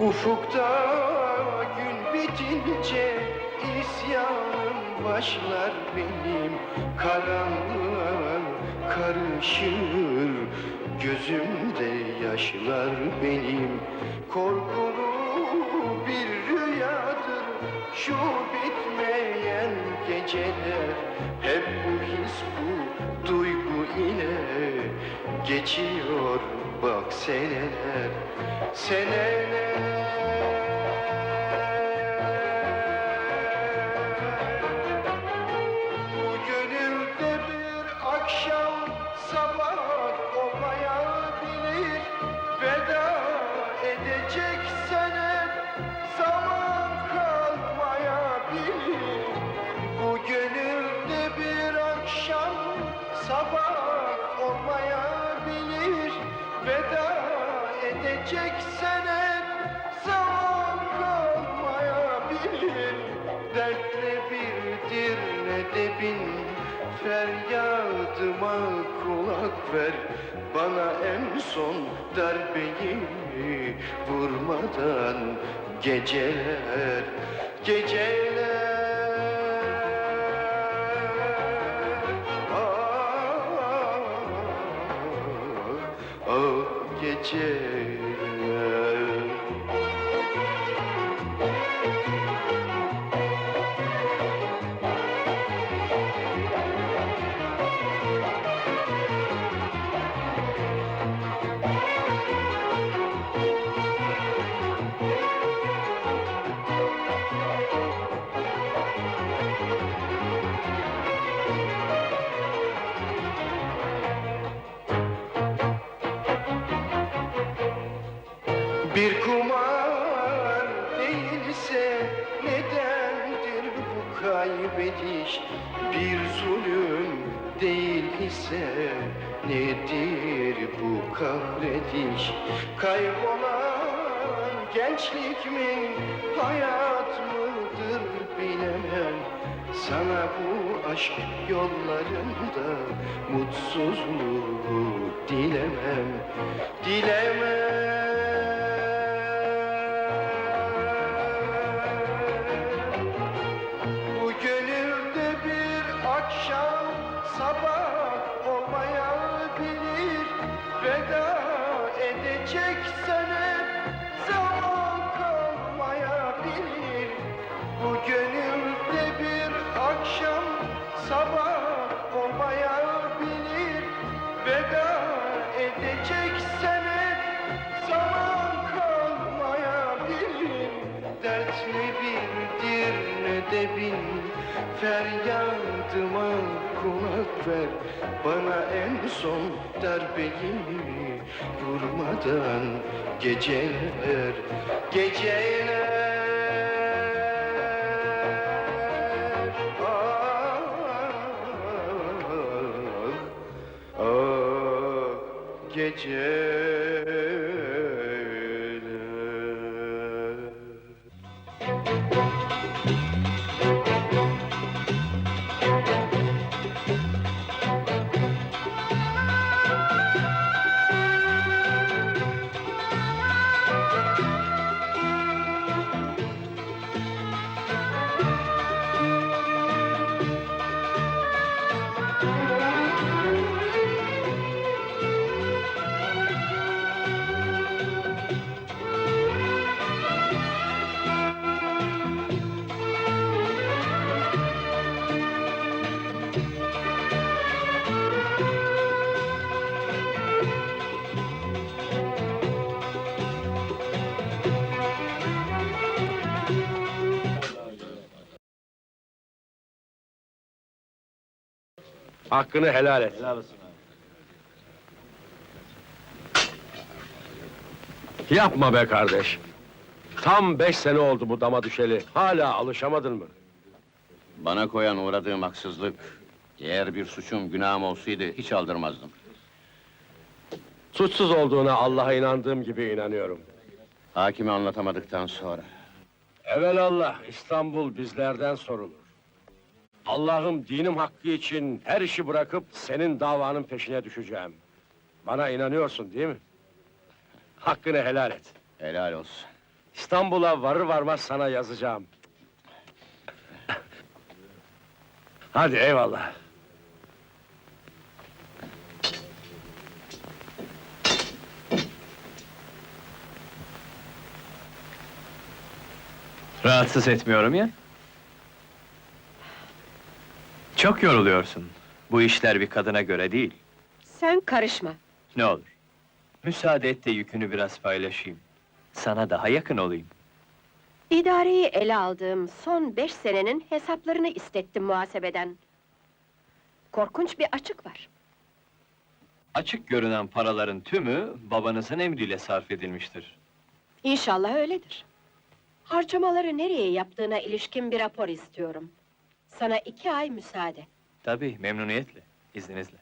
Ufukta gün bitince isyanım başlar benim. Karanlığa karışır gözümde yaşlar benim. Korkulu bir rüyadır şu bitmeyen geceler. Hep bu his bu duygu ile geçiyor bak seneler Seneler. Bu bir akşam sabah olmayabilir. Veda edecek sene zaman kalmayabilir. Bu gönülde bir akşam sabah olmayabilir Veda edecek sene zaman kalmayabilir. Dertle birdir ne de bin Feryadıma kulak ver. Bana en son darbeyi vurmadan Geceler, geceler ah Bir kumar değilse nedendir bu kaybediş? Bir zulüm değil ise nedir bu kahrediş? Kaybolan gençlik mi, hayat mıdır bilemem. Sana bu aşk yollarında mutsuzluğu dilemem, dilemem. Edecek sene Feryadıma kulak ver Bana en son darbeyi vurmadan Geceler, geceler. Ah, ah, geceler Hakkını helal et. Helal olsun abi. Yapma be kardeş. Tam beş sene oldu bu dama düşeli. Hala alışamadın mı? Bana koyan uğradığım haksızlık, eğer bir suçum, günahım olsaydı hiç aldırmazdım. Suçsuz olduğuna Allah'a inandığım gibi inanıyorum. Hakime anlatamadıktan sonra. Evelallah İstanbul bizlerden sorulur. Allah'ım dinim hakkı için her işi bırakıp senin davanın peşine düşeceğim. Bana inanıyorsun değil mi? Hakkını helal et. Helal olsun. İstanbul'a varır varmaz sana yazacağım. Hadi eyvallah. Rahatsız etmiyorum ya. Çok yoruluyorsun. Bu işler bir kadına göre değil. Sen karışma. Ne olur. Müsaade et de yükünü biraz paylaşayım. Sana daha yakın olayım. İdareyi ele aldığım son beş senenin hesaplarını istettim muhasebeden. Korkunç bir açık var. Açık görünen paraların tümü babanızın emriyle sarf edilmiştir. İnşallah öyledir. Harcamaları nereye yaptığına ilişkin bir rapor istiyorum. Sana iki ay müsaade. Tabii memnuniyetle, izninizle.